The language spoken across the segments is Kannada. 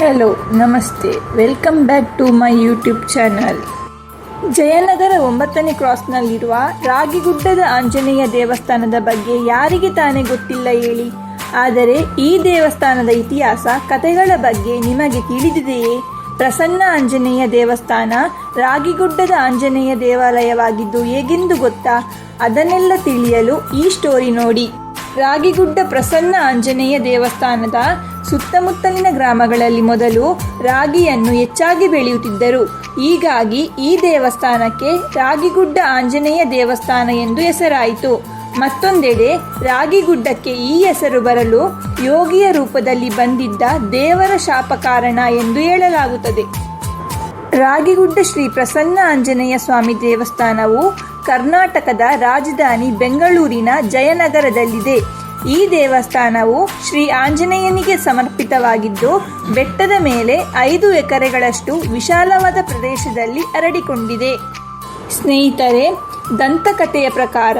ಹಲೋ, ನಮಸ್ತೆ. Welcome back to my YouTube channel Jayanagar ಒಂಬತ್ತನೇ ಕ್ರಾಸ್ನಲ್ಲಿರುವ ರಾಗಿಗುಡ್ಡದ ಆಂಜನೇಯ ದೇವಸ್ಥಾನದ ಬಗ್ಗೆ ಯಾರಿಗೆ ತಾನೇ ಗೊತ್ತಿಲ್ಲ ಹೇಳಿ. ಆದರೆ ಈ ದೇವಸ್ಥಾನದ ಇತಿಹಾಸ, ಕಥೆಗಳ ಬಗ್ಗೆ ನಿಮಗೆ ತಿಳಿದಿದೆಯೇ? ಪ್ರಸನ್ನ ಆಂಜನೇಯ ದೇವಸ್ಥಾನ ರಾಗಿಗುಡ್ಡದ ಆಂಜನೇಯ ದೇವಾಲಯವಾಗಿದ್ದು ಹೇಗೆಂದು ಗೊತ್ತಾ? ಅದನ್ನೆಲ್ಲ ತಿಳಿಯಲು ಈ ಸ್ಟೋರಿ ನೋಡಿ. ರಾಗಿಗುಡ್ಡ ಪ್ರಸನ್ನ ಆಂಜನೇಯ ದೇವಸ್ಥಾನದ ಸುತ್ತಮುತ್ತಲಿನ ಗ್ರಾಮಗಳಲ್ಲಿ ಮೊದಲು ರಾಗಿಯನ್ನು ಹೆಚ್ಚಾಗಿ ಬೆಳೆಯುತ್ತಿದ್ದರು. ಹೀಗಾಗಿ ಈ ದೇವಸ್ಥಾನಕ್ಕೆ ರಾಗಿಗುಡ್ಡ ಆಂಜನೇಯ ದೇವಸ್ಥಾನ ಎಂದು ಹೆಸರಾಯಿತು. ಮತ್ತೊಂದೆಡೆ ರಾಗಿಗುಡ್ಡಕ್ಕೆ ಈ ಹೆಸರು ಬರಲು ಯೋಗಿಯ ರೂಪದಲ್ಲಿ ಬಂದಿದ್ದ ದೇವರ ಶಾಪ ಕಾರಣ ಎಂದು ಹೇಳಲಾಗುತ್ತದೆ. ರಾಗಿಗುಡ್ಡ ಶ್ರೀ ಪ್ರಸನ್ನ ಆಂಜನೇಯ ಸ್ವಾಮಿ ದೇವಸ್ಥಾನವು ಕರ್ನಾಟಕದ ರಾಜಧಾನಿ ಬೆಂಗಳೂರಿನ ಜಯನಗರದಲ್ಲಿದೆ. ಈ ದೇವಸ್ಥಾನವು ಶ್ರೀ ಆಂಜನೇಯನಿಗೆ ಸಮರ್ಪಿತವಾಗಿದ್ದು, ಬೆಟ್ಟದ ಮೇಲೆ ಐದು ಎಕರೆಗಳಷ್ಟು ವಿಶಾಲವಾದ ಪ್ರದೇಶದಲ್ಲಿ ಹರಡಿಕೊಂಡಿದೆ. ಸ್ನೇಹಿತರೆ, ದಂತಕಥೆಯ ಪ್ರಕಾರ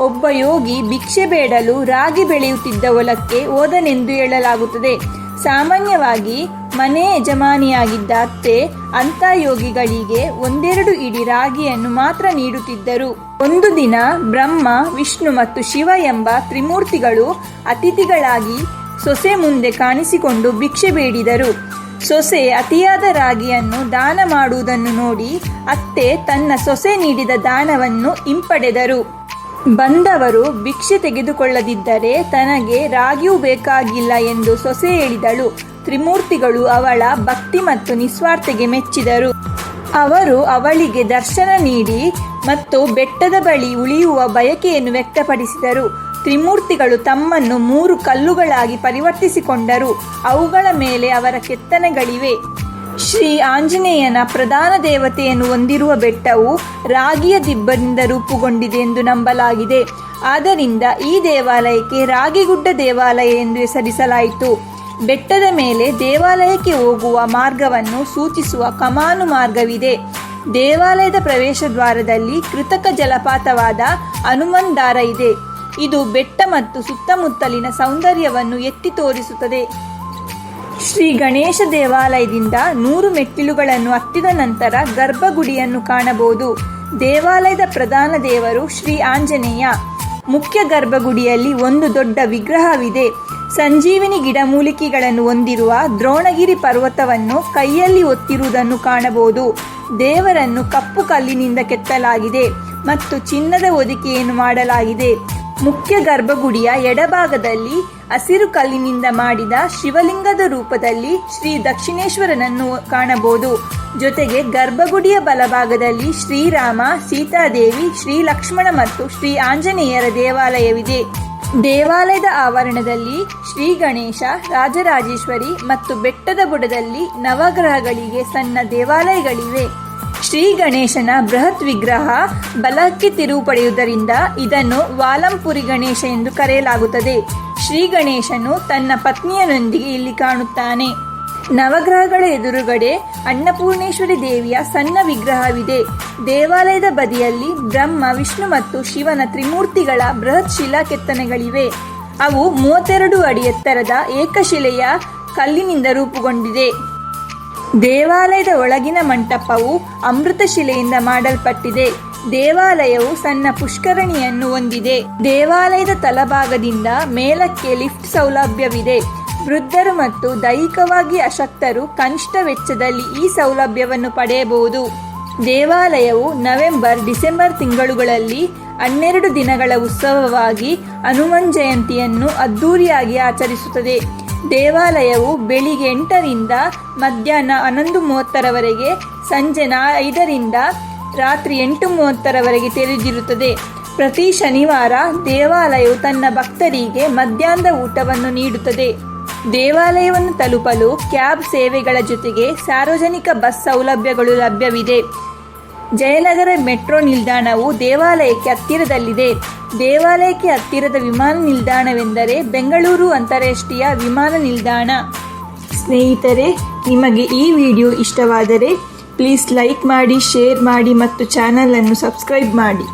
ಒಬ್ಬ ಯೋಗಿ ಭಿಕ್ಷೆ ಬೇಡಲು ರಾಗಿ ಬೆಳೆಯುತ್ತಿದ್ದ ಹೊಲಕ್ಕೆ ಹೋದನೆಂದು ಹೇಳಲಾಗುತ್ತದೆ. ಸಾಮಾನ್ಯವಾಗಿ ಮನೆ ಯಜಮಾನಿಯಾಗಿದ್ದ ಅತ್ತೆ ಅಂತ ಯೋಗಿಗಳಿಗೆ ಒಂದೆರಡು ಇಡಿ ರಾಗಿಯನ್ನು ಮಾತ್ರ ನೀಡುತ್ತಿದ್ದರು. ಒಂದು ದಿನ ಬ್ರಹ್ಮ, ವಿಷ್ಣು ಮತ್ತು ಶಿವ ಎಂಬ ತ್ರಿಮೂರ್ತಿಗಳು ಅತಿಥಿಗಳಾಗಿ ಸೊಸೆ ಮುಂದೆ ಕಾಣಿಸಿಕೊಂಡು ಭಿಕ್ಷೆ ಬೇಡಿದರು. ಸೊಸೆ ಅತಿಯಾದ ರಾಗಿಯನ್ನು ದಾನ ಮಾಡುವುದನ್ನು ನೋಡಿ ಅತ್ತೆ ತನ್ನ ಸೊಸೆ ನೀಡಿದ ದಾನವನ್ನು ಹಿಂಪಡೆದರು. ಬಂದವರು ಭಿಕ್ಷೆ ತೆಗೆದುಕೊಳ್ಳದಿದ್ದರೆ ತನಗೆ ರಾಗಿಯೂ ಬೇಕಾಗಿಲ್ಲ ಎಂದು ಸೊಸೆ ಹೇಳಿದಳು. ತ್ರಿಮೂರ್ತಿಗಳು ಅವಳ ಭಕ್ತಿ ಮತ್ತು ನಿಸ್ವಾರ್ಥೆಗೆ ಮೆಚ್ಚಿದರು. ಅವರು ಅವಳಿಗೆ ದರ್ಶನ ನೀಡಿ ಮತ್ತು ಬೆಟ್ಟದ ಬಳಿ ಉಳಿಯುವ ಬಯಕೆಯನ್ನು ವ್ಯಕ್ತಪಡಿಸಿದರು. ತ್ರಿಮೂರ್ತಿಗಳು ತಮ್ಮನ್ನು ಮೂರು ಕಲ್ಲುಗಳಾಗಿ ಪರಿವರ್ತಿಸಿಕೊಂಡರು. ಅವುಗಳ ಮೇಲೆ ಅವರ ಕೆತ್ತನೆಗಳಿವೆ. ಶ್ರೀ ಆಂಜನೇಯನ ಪ್ರಧಾನ ದೇವತೆಯನ್ನು ಹೊಂದಿರುವ ಬೆಟ್ಟವು ರಾಗಿಯ ದಿಬ್ಬದಿಂದ ರೂಪುಗೊಂಡಿದೆ ಎಂದು ನಂಬಲಾಗಿದೆ. ಆದ್ದರಿಂದ ಈ ದೇವಾಲಯಕ್ಕೆ ರಾಗಿಗುಡ್ಡ ದೇವಾಲಯ ಎಂದು ಹೆಸರಿಸಲಾಯಿತು. ಬೆಟ್ಟದ ಮೇಲೆ ದೇವಾಲಯಕ್ಕೆ ಹೋಗುವ ಮಾರ್ಗವನ್ನು ಸೂಚಿಸುವ ಕಮಾನು ಮಾರ್ಗವಿದೆ. ದೇವಾಲಯದ ಪ್ರವೇಶ ದ್ವಾರದಲ್ಲಿ ಕೃತಕ ಜಲಪಾತವಾದ ಹನುಮಂದಾರ ಇದೆ. ಇದು ಬೆಟ್ಟ ಮತ್ತು ಸುತ್ತಮುತ್ತಲಿನ ಸೌಂದರ್ಯವನ್ನು ಎತ್ತಿ ತೋರಿಸುತ್ತದೆ. ಶ್ರೀ ಗಣೇಶ ದೇವಾಲಯದಿಂದ ನೂರು ಮೆಟ್ಟಿಲುಗಳನ್ನು ಹತ್ತಿದ ನಂತರ ಗರ್ಭಗುಡಿಯನ್ನು ಕಾಣಬಹುದು. ದೇವಾಲಯದ ಪ್ರಧಾನ ದೇವರು ಶ್ರೀ ಆಂಜನೇಯ. ಮುಖ್ಯ ಗರ್ಭಗುಡಿಯಲ್ಲಿ ಒಂದು ದೊಡ್ಡ ವಿಗ್ರಹವಿದೆ. ಸಂಜೀವಿನಿ ಗಿಡಮೂಲಿಕೆಗಳನ್ನು ಹೊಂದಿರುವ ದ್ರೋಣಗಿರಿ ಪರ್ವತವನ್ನು ಕೈಯಲ್ಲಿ ಒತ್ತಿರುವುದನ್ನು ಕಾಣಬಹುದು. ದೇವರನ್ನು ಕಪ್ಪು ಕಲ್ಲಿನಿಂದ ಕೆತ್ತಲಾಗಿದೆ ಮತ್ತು ಚಿನ್ನದ ಹೊದಿಕೆಯನ್ನು ಮಾಡಲಾಗಿದೆ. ಮುಖ್ಯ ಗರ್ಭಗುಡಿಯ ಎಡಭಾಗದಲ್ಲಿ ಹಸಿರು ಕಲ್ಲಿನಿಂದ ಮಾಡಿದ ಶಿವಲಿಂಗದ ರೂಪದಲ್ಲಿ ಶ್ರೀ ದಕ್ಷಿಣೇಶ್ವರನನ್ನು ಕಾಣಬಹುದು. ಜೊತೆಗೆ ಗರ್ಭಗುಡಿಯ ಬಲಭಾಗದಲ್ಲಿ ಶ್ರೀರಾಮ, ಸೀತಾದೇವಿ, ಶ್ರೀ ಲಕ್ಷ್ಮಣ ಮತ್ತು ಶ್ರೀ ಆಂಜನೇಯರ ದೇವಾಲಯವಿದೆ. ದೇವಾಲಯದ ಆವರಣದಲ್ಲಿ ಶ್ರೀ ಗಣೇಶ, ರಾಜರಾಜೇಶ್ವರಿ ಮತ್ತು ಬೆಟ್ಟದ ಬುಡದಲ್ಲಿ ನವಗ್ರಹಗಳಿಗೆ ಸಣ್ಣ ದೇವಾಲಯಗಳಿವೆ. ಶ್ರೀ ಗಣೇಶನ ಬೃಹತ್ ವಿಗ್ರಹ ಬಲಕ್ಕೆ ತಿರುವು ಪಡೆಯುವುದರಿಂದ ಇದನ್ನು ವಾಲಂಪುರಿ ಗಣೇಶ ಎಂದು ಕರೆಯಲಾಗುತ್ತದೆ. ಶ್ರೀ ಗಣೇಶನು ತನ್ನ ಪತ್ನಿಯರೊಂದಿಗೆ ಇಲ್ಲಿ ಕಾಣುತ್ತಾನೆ. ನವಗ್ರಹಗಳ ಎದುರುಗಡೆ ಅನ್ನಪೂರ್ಣೇಶ್ವರಿ ದೇವಿಯ ಸಣ್ಣ ವಿಗ್ರಹವಿದೆ. ದೇವಾಲಯದ ಬದಿಯಲ್ಲಿ ಬ್ರಹ್ಮ, ವಿಷ್ಣು ಮತ್ತು ಶಿವನ ತ್ರಿಮೂರ್ತಿಗಳ ಬೃಹತ್ ಶಿಲಾ ಕೆತ್ತನೆಗಳಿವೆ ಅವು ಮೂವತ್ತೆರಡು ಅಡಿ ಎತ್ತರದ ಏಕಶಿಲೆಯ ಕಲ್ಲಿನಿಂದ ರೂಪುಗೊಂಡಿದೆ. ದೇವಾಲಯದ ಒಳಗಿನ ಮಂಟಪವು ಅಮೃತ ಶಿಲೆಯಿಂದ ಮಾಡಲ್ಪಟ್ಟಿದೆ. ದೇವಾಲಯವು ಸಣ್ಣ ಪುಷ್ಕರಣಿಯನ್ನು ಹೊಂದಿದೆ. ದೇವಾಲಯದ ತಲಭಾಗದಿಂದ ಮೇಲಕ್ಕೆ ಲಿಫ್ಟ್ ಸೌಲಭ್ಯವಿದೆ. ವೃದ್ಧರು ಮತ್ತು ದೈಹಿಕವಾಗಿ ಅಶಕ್ತರು ಕನಿಷ್ಠ ವೆಚ್ಚದಲ್ಲಿ ಈ ಸೌಲಭ್ಯವನ್ನು ಪಡೆಯಬಹುದು. ದೇವಾಲಯವು ನವೆಂಬರ್, ಡಿಸೆಂಬರ್ ತಿಂಗಳುಗಳಲ್ಲಿ ಹನ್ನೆರಡು ದಿನಗಳ ಉತ್ಸವವಾಗಿ ಹನುಮನ್ ಜಯಂತಿಯನ್ನು ಅದ್ದೂರಿಯಾಗಿ ಆಚರಿಸುತ್ತದೆ. ದೇವಾಲಯವು ಬೆಳಿಗ್ಗೆ ಎಂಟರಿಂದ ಮಧ್ಯಾಹ್ನ ಹನ್ನೊಂದು ಮೂವತ್ತರವರೆಗೆ ಸಂಜೆ ನಾ ಐದರಿಂದ ರಾತ್ರಿ ಎಂಟು ಮೂವತ್ತರವರೆಗೆ ತೆರೆದಿರುತ್ತದೆ. ಪ್ರತಿ ಶನಿವಾರ ದೇವಾಲಯವು ತನ್ನ ಭಕ್ತರಿಗೆ ಮಧ್ಯಾಹ್ನದ ಊಟವನ್ನು ನೀಡುತ್ತದೆ. ದೇವಾಲಯವನ್ನು ತಲುಪಲು ಕ್ಯಾಬ್ ಸೇವೆಗಳ ಜೊತೆಗೆ ಸಾರ್ವಜನಿಕ ಬಸ್ ಸೌಲಭ್ಯಗಳು ಲಭ್ಯವಿದೆ. ಜಯನಗರ ಮೆಟ್ರೋ ನಿಲ್ದಾಣವು ದೇವಾಲಯಕ್ಕೆ ಹತ್ತಿರದಲ್ಲಿದೆ. ದೇವಾಲಯಕ್ಕೆ ಹತ್ತಿರದ ವಿಮಾನ ನಿಲ್ದಾಣವೆಂದರೆ ಬೆಂಗಳೂರು ಅಂತಾರಾಷ್ಟ್ರೀಯ ವಿಮಾನ ನಿಲ್ದಾಣ. ಸ್ನೇಹಿತರೆ, ನಿಮಗೆ ಈ ವಿಡಿಯೋ ಇಷ್ಟವಾದರೆ ಪ್ಲೀಸ್ ಲೈಕ್ ಮಾಡಿ, ಶೇರ್ ಮಾಡಿ ಮತ್ತು ಚಾನಲನ್ನು ಸಬ್ಸ್ಕ್ರೈಬ್ ಮಾಡಿ.